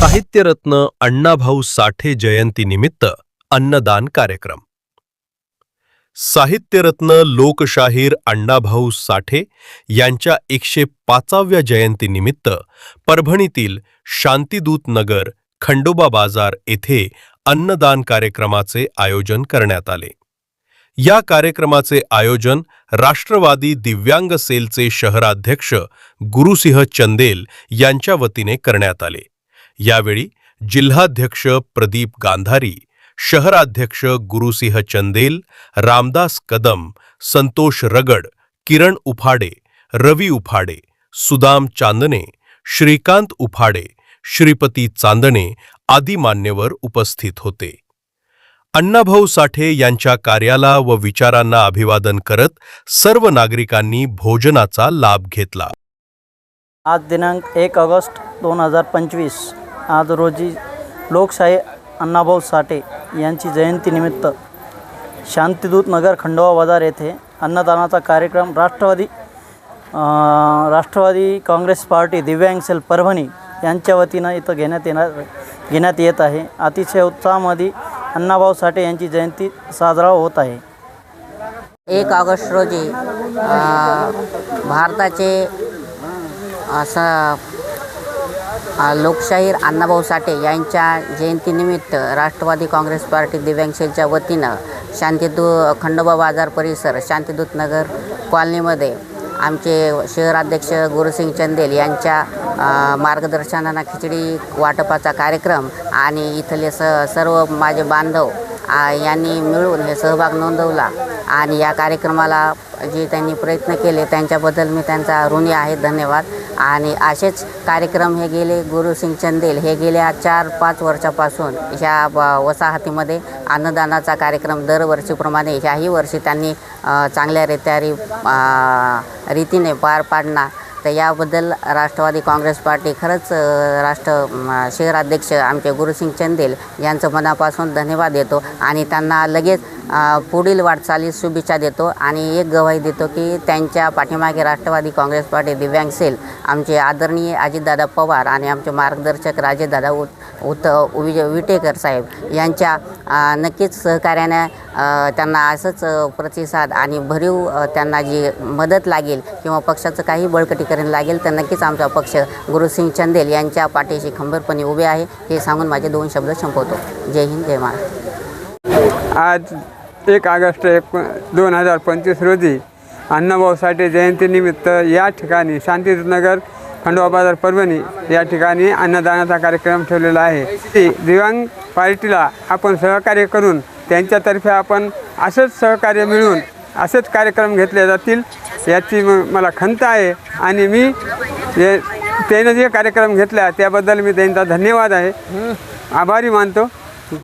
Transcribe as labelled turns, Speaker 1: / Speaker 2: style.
Speaker 1: साहित्यरत्न अण्णाभाऊ साठे जयंतीनिमित्त अन्नदान कार्यक्रम. साहित्यरत्न लोकशाहीर अण्णाभाऊ साठे यांच्या एकशे पाचाव्या जयंतीनिमित्त परभणीतील शांतीदूत नगर खंडोबा बाजार येथे अन्नदान कार्यक्रमाचे आयोजन करण्यात आले. या कार्यक्रमाचे आयोजन राष्ट्रवादी दिव्यांग सेलचे शहराध्यक्ष गुरुसिंह चंदेल यांच्या वतीने करण्यात आले. यावेळी जिल्हाध्यक्ष प्रदीप गांधारी शहराध्यक्ष गुरुसिंह चंदेल रामदास कदम संतोष रगड किरण उफाडे रवी उफाडे सुदाम चांदणे श्रीकांत उफाडे श्रीपती चांदणे आदी मान्यवर उपस्थित होते. अण्णाभाऊ साठे यांच्या कार्याला व विचारांना अभिवादन करत सर्व नागरिकांनी भोजनाचा लाभ घेतला.
Speaker 2: आज दिनांक एक ऑगस्ट दोन हजार पंचवीस. आज रोजी लोकशाही अण्णाभाऊ साठे यांची जयंतीनिमित्त शांतिदूत नगर खंडोबा बाजार येथे अन्नदानाचा कार्यक्रम राष्ट्रवादी राष्ट्रवादी काँग्रेस पार्टी दिव्यांग सेल परभणी यांच्या वतीनं इथं घेण्यात येणार घेण्यात येत आहे. अतिशय उत्साहामध्ये अण्णाभाऊ साठे यांची जयंती साजरा होत आहे.
Speaker 3: एक ऑगस्ट रोजी भारताचे असं लोकशाहीर अण्णाभाऊ साठे यांच्या जयंतीनिमित्त राष्ट्रवादी काँग्रेस पार्टी दिव्यांगशेलच्या वतीनं शांतीदू खंडोबा बाजार परिसर शांतीदूतनगर कॉलनीमध्ये आमचे शहराध्यक्ष गुरुसिंग चंदेल यांच्या अ, मार्गदर्शनानं खिचडी वाटपाचा कार्यक्रम आणि इथले स सर्व माझे बांधव यांनी मिळून हे सहभाग नोंदवला आणि या कार्यक्रमाला जे त्यांनी प्रयत्न केले त्यांच्याबद्दल मी त्यांचा ऋणी आहे. धन्यवाद. आणि असेच कार्यक्रम हे गेले गुरुसिंग चंदेल हे गेल्या चार पाच वर्षापासून. ह्या ब- वसाहतीमध्ये अन्नदानाचा कार्यक्रम दरवर्षीप्रमाणे ह्याही वर्षी त्यांनी चांगल्या रित्यारी रीतीने पार पाडणार तर याबद्दल राष्ट्रवादी काँग्रेस पार्टी खरंच राष्ट्र शहराध्यक्ष आमचे गुरुसिंग चंदेल यांचं मनापासून धन्यवाद देतो. आणि त्यांना लगेच पुढील वाटचालीस शुभेच्छा देतो आणि एक गवाही देतो की त्यांच्या पाठीमागे राष्ट्रवादी काँग्रेस पार्टी दिव्यांग सेल आमचे आदरणीय अजितदादा पवार आणि आमचे मार्गदर्शक राजेदादा उत उत विजय विटेकर साहेब यांच्या नक्कीच सहकार्याने त्यांना असंच प्रतिसाद आणि भरीव त्यांना जी मदत लागेल किंवा पक्षाचं काही बळकटीकरण लागेल तर नक्कीच आमचा पक्ष गुरुसिंग चंदेल यांच्या पाठीशी खंबीरपणे उभे आहे. हे सांगून माझे दोन शब्द संपवतो. जय हिंद जय महाराष्ट्र.
Speaker 4: आज एक ऑगस्ट एक दोन हजार पंचवीस रोजी अण्णाभाऊ साठे जयंतीनिमित्त या ठिकाणी शांतीनगर खंडोबा बाजार परभणी या ठिकाणी अन्नदानाचा कार्यक्रम ठेवलेला आहे. ती दिव्यांग पार्टीला आपण सहकार्य करून त्यांच्यातर्फे आपण असंच सहकार्य मिळून असेच कार्यक्रम घेतले जातील याची म- मला खंत आहे आणि मी त्यानं जे कार्यक्रम घेतला त्याबद्दल मी त्यांचा धन्यवाद आहे. आभारी मानतो.